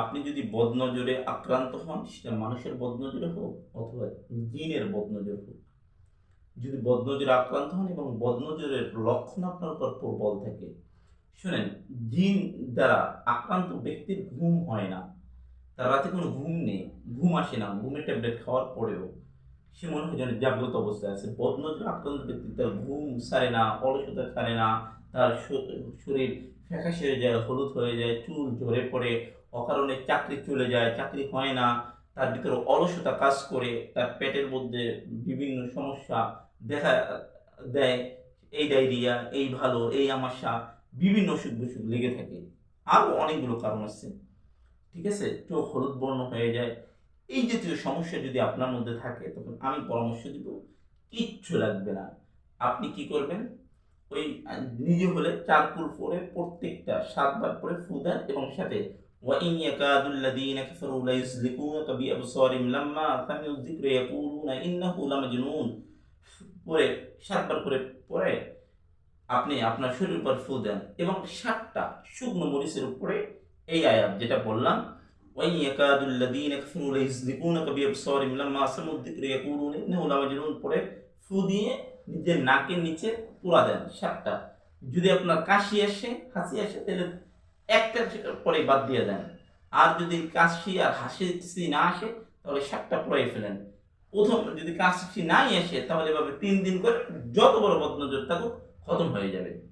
আপনি যদি বদনজরে আক্রান্ত হন, সেটা মানুষের বদনজরে হোক অথবা জিনের বদনজর হোক। যদি বদনজরে আক্রান্ত হন এবং বদনজরের লক্ষণ আপনার উপর প্রবল থাকে, শুনেন, জিন দ্বারা আক্রান্ত ব্যক্তির ঘুম হয় না। তার রাতে কোনো ঘুম নেই, ঘুম আসে না, ঘুমের ট্যাবলেট খাওয়ার পরেও। সে মনে হয় যেন জাগ্রত অবস্থায় আছে। বদনজরে আক্রান্ত ব্যক্তি তার ঘুম সারে না, অলসতা ছাড়ে না তার শরীর ফ্যাকাশে হয়ে যায়, হলুদ হয়ে যায়, চুল ঝরে পড়ে, অকারণে চাকরি চলে যায়, চাকরি হয় না, তার ভিতরে অলসতা কাজ করে, তার পেটের মধ্যে বিভিন্ন সমস্যা দেখা দেয়, এই ডায়রিয়া, এই ভালো, এই আমাশা বিভিন্ন অসুখ বিসুখ লেগে থাকে। আরও অনেকগুলো কারণ আছে। ঠিক আছে? চোখ হলুদ বর্ণ হয়ে যায়। এই জাতীয় সমস্যা যদি আপনার মধ্যে থাকে, তখন আমি পরামর্শ দিব, কিচ্ছু লাগবে না। আপনি কি করবেন? ওই আহ, নিজে হলে চারকুল পরে প্রত্যেকটা সাতবার পরে ফু দেন এবং সাথে وإن يكاد الذين كفروا ليزلقونك بأبصارهم لما سمعوا الذكر يقولون إنه لمجنون পরে সাতবার করে পরে আপনি আপনার শরীর উপর ফু দেন এবং সাতটা শুকনো মরিচের উপরে এই আয়াত যেটা বললাম وإن يكاد الذين كفروا ليزلقونك بأبصارهم لما سمعوا الذكر يقولون إنه لمجنون পরে ফু দিয়ে নিজের নাকের নিচে পুরা দেন সাতটা। যদি আপনার কাশি আসে, হাসি আসে, তাহলে একটা পরে বাদ দিয়ে দেন। আর যদি কাশি আর হাসি না আসে, তাহলে সাতটা পরে ফেলেন। প্রথম যদি কাশি নাই আসে, তাহলে এভাবে তিন দিন করে যত বড় বদনজর থাকুক, খতম হয়ে যাবে।